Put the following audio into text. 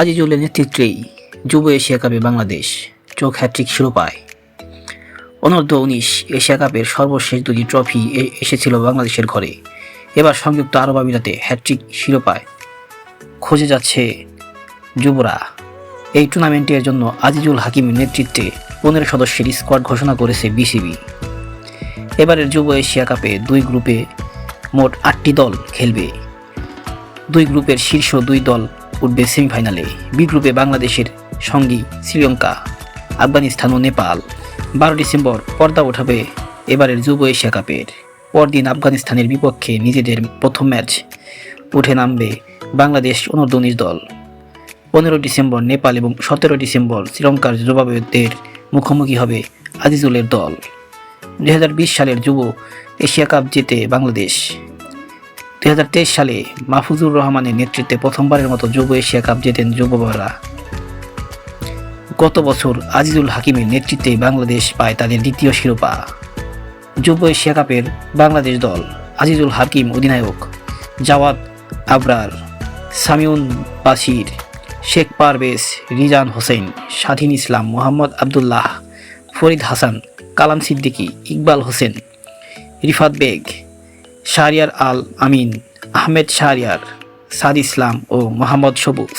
আজিজুলের নেতৃত্বেই যুব এশিয়া কাপে বাংলাদেশ চোখ হ্যাট্রিক শিরোপায়। অনূর্ধ্ব উনিশ এশিয়া কাপের সর্বশেষ দুটি ট্রফি এসেছিল বাংলাদেশের ঘরে। এবার সংযুক্ত আরব আমিরাতে হ্যাট্রিক শিরোপায়। খোঁজে যাচ্ছে যুবরা। এই টুর্নামেন্টের জন্য আজিজুল হাকিমের নেতৃত্বে পনেরো সদস্যের স্কোয়াড ঘোষণা করেছে বিসিবি। এবারের যুব এশিয়া কাপে দুই গ্রুপে মোট আটটি দল খেলবে। দুই গ্রুপের শীর্ষ দুই দল উঠবে সেমিফাইনালে বি গ্রুপে বাংলাদেশের সঙ্গী শ্রীলঙ্কা, আফগানিস্তান ও নেপাল। বারো ডিসেম্বর পর্দা ওঠাবে এবারের যুব এশিয়া কাপের। পরদিন আফগানিস্তানের বিপক্ষে নিজেদের প্রথম ম্যাচ উঠে নামবে বাংলাদেশ অনূর্ধ্ব দল। পনেরো ডিসেম্বর নেপাল এবং সতেরো ডিসেম্বর শ্রীলঙ্কার জবাবেদের মুখোমুখি হবে আজিজুলের দল। দু হাজার বিশ সালের যুব এশিয়া কাপ জেতে বাংলাদেশ। দু হাজার তেইশ সালে মাহফুজুর রহমানের নেতৃত্বে প্রথমবারের মতো যুব এশিয়া কাপ জেতেন যুবরা গত বছর আজিজুল হাকিমের নেতৃত্বে বাংলাদেশ পায় তাদের দ্বিতীয় শিরোপা। যুব এশিয়া কাপের বাংলাদেশ দল আজিজুল হাকিম অধিনায়ক জাওয়াদ আবরার, সামিউন বাশির, শেখ পারভেজ, রিজান হোসেন, স্বাধীন ইসলাম মোহাম্মদ আবদুল্লাহ, ফরিদ হাসান, কালাম সিদ্দিকী, ইকবাল হোসেন, রিফাত বেগ শাহরিয়ার আল আমিন আহমেদ শাহরিয়ার সাদ ইসলাম ও মোহাম্মদ সবুজ।